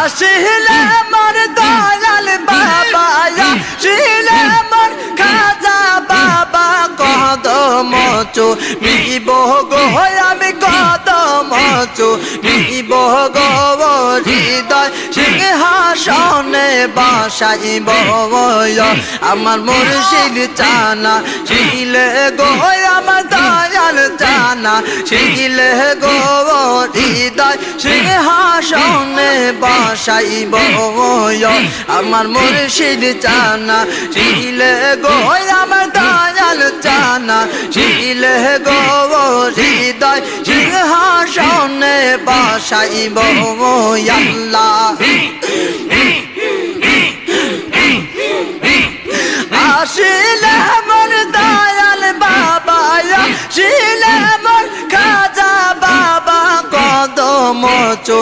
আসিলে মোর দয়াল বাবা আসিলে মোর খাজা বাবা কদম চো মিব গো আমি কদম চো গো হৃদয় সিংহাসনে বাসাইব আমার মুর্শিদ চানা শিলে গো আমার দয়াল চানা শিলে গো হৃদয় সিংহাসনে বাসাইব আমার মুর্শিদ চানা। শিলে গো আমার দয়াল চানা। শিলে গো হৃদয়, সিংহাসনে বাসাইব আল্লাহ। আসিলে মোর দয়াল বাবা, আসিলে মোর খাজা বাবা, কদম চো